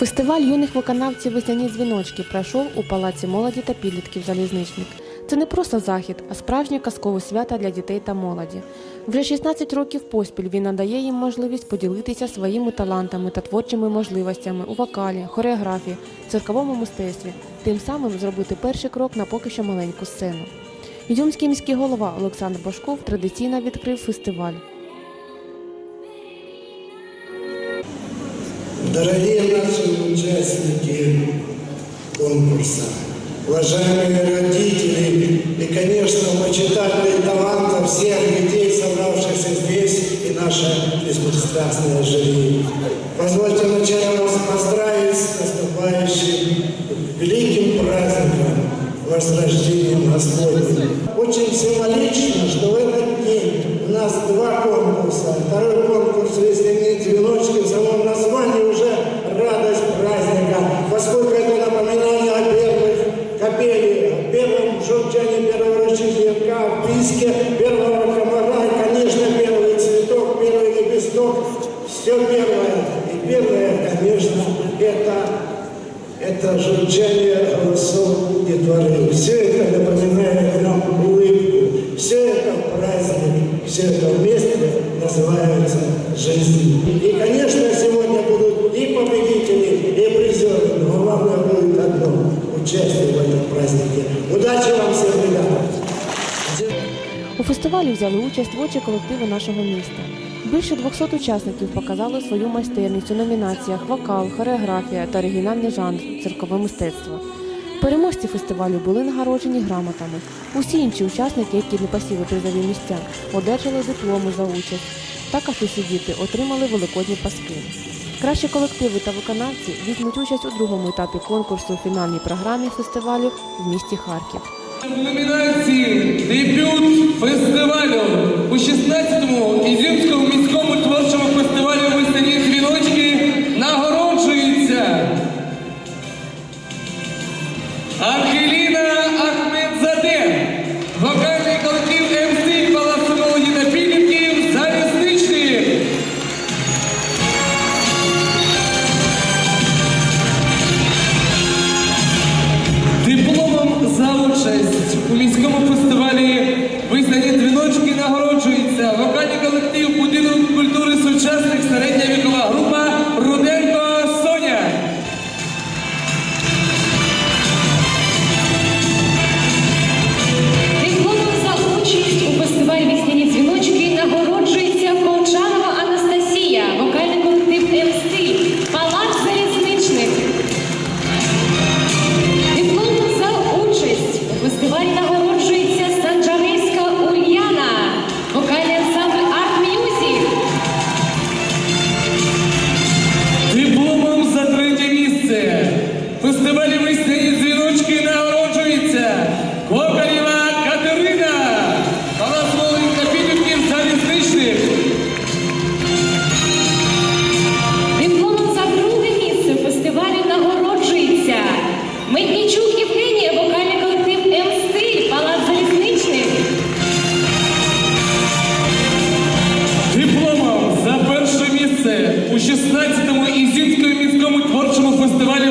Фестиваль юних виконавців весняні дзвіночки пройшов у палаці молоді та підлітків залізничник. Це не просто захід, а справжнє казкове свято для дітей та молоді. Вже 16 років поспіль він надає їм можливість поділитися своїми талантами та творчими можливостями у вокалі, хореографії, цирковому мистецтві, тим самим зробити перший крок на поки що маленьку сцену. Ізюмський міський голова Олександр Башков традиційно відкрив фестиваль. Дорогие наши участники конкурса, уважаемые родители и, конечно, почитатели таланта всех детей, собравшихся здесь, и наша беспристрастная жюри. Позвольте вначале вас поздравить с наступающим великим праздником Возрождением Господним. Очень символично, праздника, фестивалі взяли участь творчі колективи нашого міста. Більше 200 учасників показали свою майстерність у номінаціях вокал, хореографія та оригінальний жанр циркове мистецтво. Переможці фестивалю були нагороджені грамотами. Усі інші учасники, які не посіли призові місця, одержали дипломи за участь. Також усі діти отримали великодні паски. Кращі колективи та виконавці візьмуть участь у другому етапі конкурсу у фінальній програмі фестивалю в місті Харків. В номінації дебют фестивалю у 16-му Ізюмському міському 16-му Ізінському міському творчому фестивалі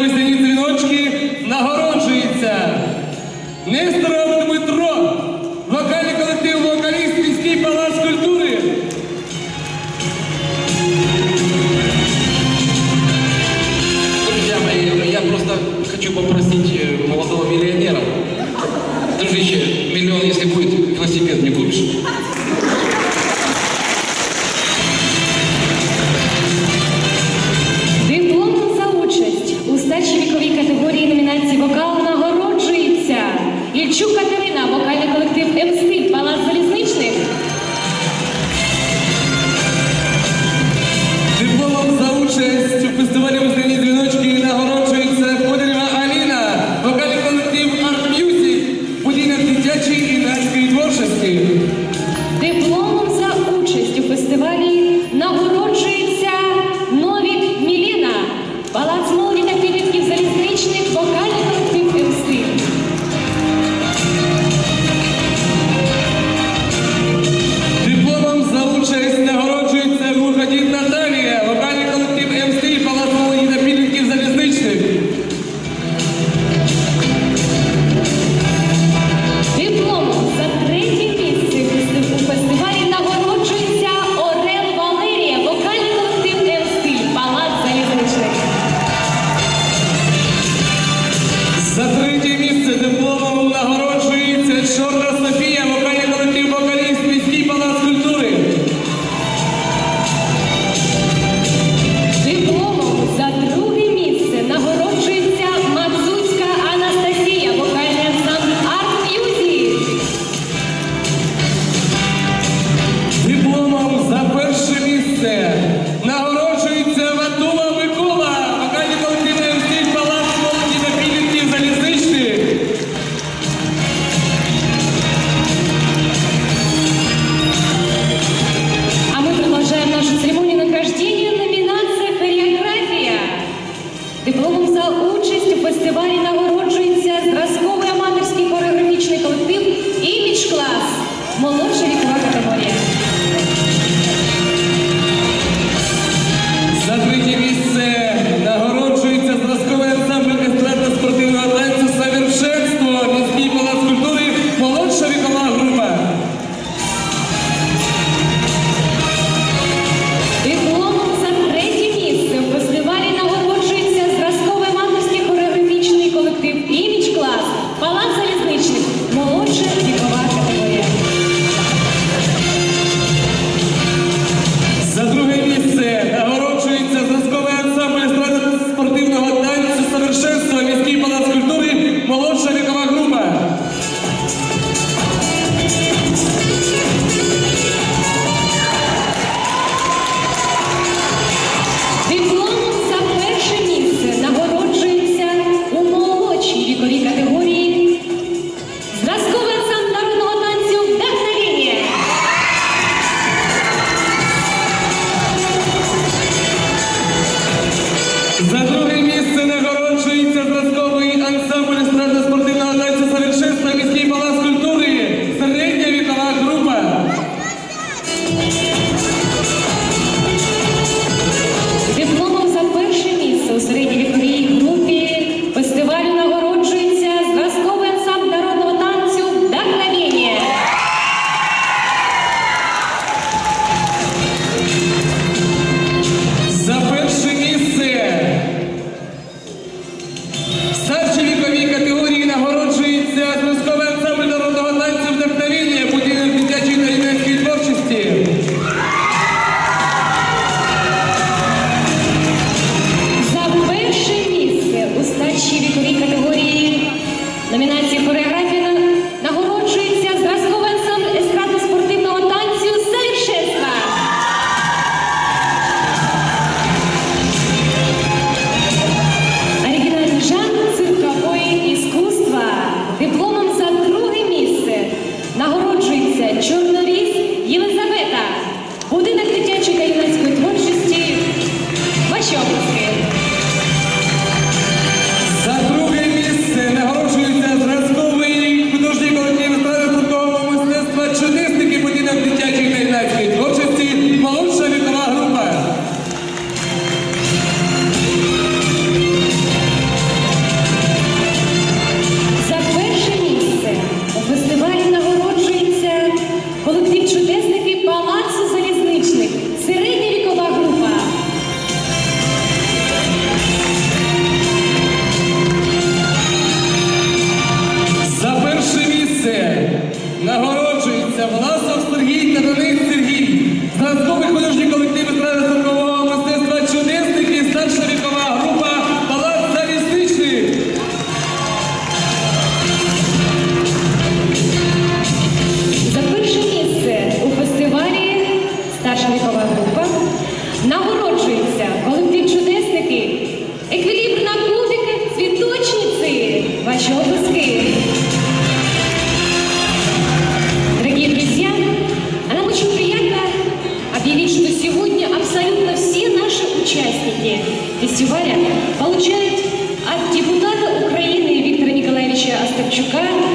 Николаевича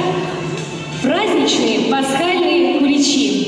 праздничные пасхальные куличи.